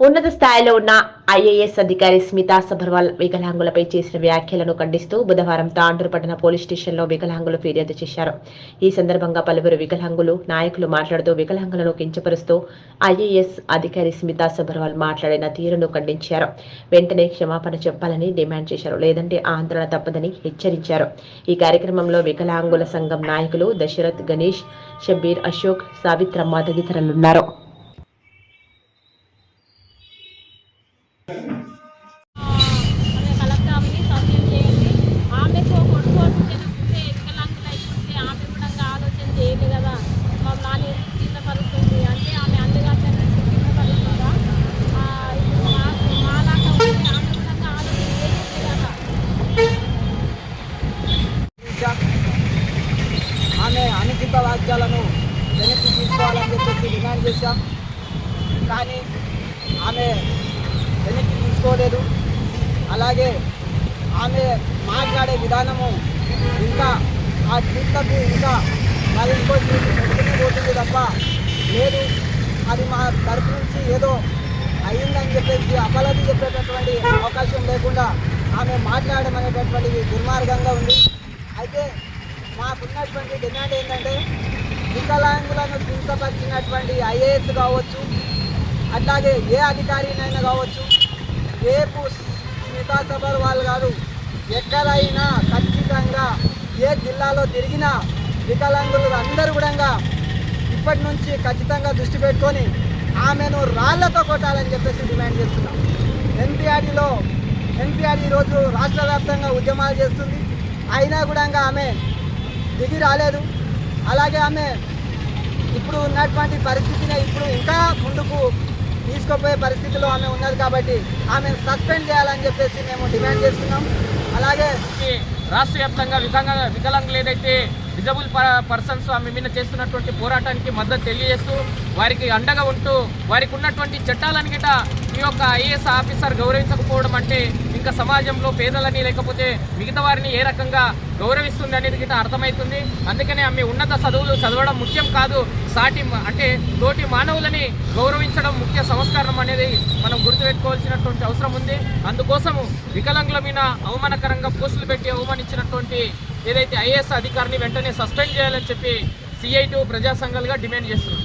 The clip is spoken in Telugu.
ఉన్నత స్థాయిలో ఉన్న ఐఏఎస్ అధికారి స్మితా సబర్వాల్ వికలాంగులపై చేసిన వ్యాఖ్యలను ఖండిస్తూ బుధవారం తాండూరు పట్టణ పోలీస్ స్టేషన్లో వికలాంగులు ఫిర్యాదు చేశారు. ఈ సందర్భంగా పలువురు వికలాంగులు నాయకులు మాట్లాడుతూ వికలాంగులను కించపరుస్తూ ఐఏఎస్ అధికారి స్మితా సబర్వాల్ మాట్లాడిన తీరును ఖండించారు. వెంటనే క్షమాపణ చెప్పాలని డిమాండ్ చేశారు. లేదంటే ఆందోళన తప్పదని హెచ్చరించారు. ఈ కార్యక్రమంలో వికలాంగుల సంఘం నాయకులు దశరథ్ గణేష్ షబీర్ అశోక్ సావిత్రమ్మ తదితరులున్నారు. డిమాండ్ చేశాం. కానీ ఆమె వెనక్కి తీసుకోలేదు. అలాగే ఆమె మాట్లాడే విధానము ఇంకా ఆ ట్విట్లకు ఇంకా మరి ఇంకో పోతుంది తప్ప లేదు. అది మా తరపు నుంచి ఏదో అయ్యిందని చెప్పేసి అపలది చెప్పేటటువంటి అవకాశం లేకుండా ఆమె మాట్లాడడం అనేటటువంటిది దుర్మార్గంగా ఉంది. అయితే మాకున్నటువంటి డిమాండ్ ఏంటంటే వికలాంగ్ కించపరిచినటువంటి ఐఏఎస్ కావచ్చు అట్లాగే ఏ అధికారినైనా కావచ్చు రేపు స్మితా సబర్వాల్ గారు ఎక్కడైనా ఖచ్చితంగా ఏ జిల్లాలో తిరిగినా వికలాంగులు అందరూ కూడా ఇప్పటి నుంచి ఖచ్చితంగా దృష్టి పెట్టుకొని ఆమెను రాళ్ళతో కొట్టాలని చెప్పేసి డిమాండ్ చేస్తున్నాం. ఎన్పిఆర్డీలో ఎన్పిఆర్డీ ఈరోజు రాష్ట్ర వ్యాప్తంగా ఉద్యమాలు చేస్తుంది. అయినా కూడా ఆమె దిగి రాలేదు. అలాగే ఆమె ఇప్పుడు ఉన్నటువంటి పరిస్థితిని ఇప్పుడు ఇంకా ముందుకు తీసుకుపోయే పరిస్థితిలో ఆమె ఉన్నది కాబట్టి ఆమె సస్పెండ్ చేయాలని చెప్పేసి మేము డిమాండ్ చేస్తున్నాం. అలాగే రాష్ట్ర వ్యాప్తంగా వికలాంగ వికలాంగులు ఏదైతే డిజబుల్ పర్సన్స్ ఆమె మీద చేస్తున్నటువంటి పోరాటానికి మద్దతు తెలియజేస్తూ వారికి అండగా ఉంటూ వారికి ఉన్నటువంటి చట్టాలను గిట ఈ యొక్క ఐఏఎస్ ఆఫీసర్ గౌరవించకపోవడం అంటే ఇంకా సమాజంలో పేదలని లేకపోతే మిగతా వారిని ఏ రకంగా గౌరవిస్తుంది అనేది గిట అర్థమవుతుంది అందుకనే ఆమె ఉన్నత చదువులు చదవడం ముఖ్యం కాదు. సాటి అంటే తోటి మానవులని గౌరవించడం ముఖ్య సంస్కారం అనేది మనం గుర్తుపెట్టుకోవాల్సినటువంటి అవసరం ఉంది. అందుకోసము వికలాంగుల మీద అవమానకరంగా పోస్టులు పెట్టి అవమానించినటువంటి ఏదైతే ఐఏఎస్ అధికారిని వెంటనే సస్పెండ్ చేయాలని చెప్పి సిఐటి ప్రజా సంఘాలుగా డిమాండ్ చేస్తున్నాం.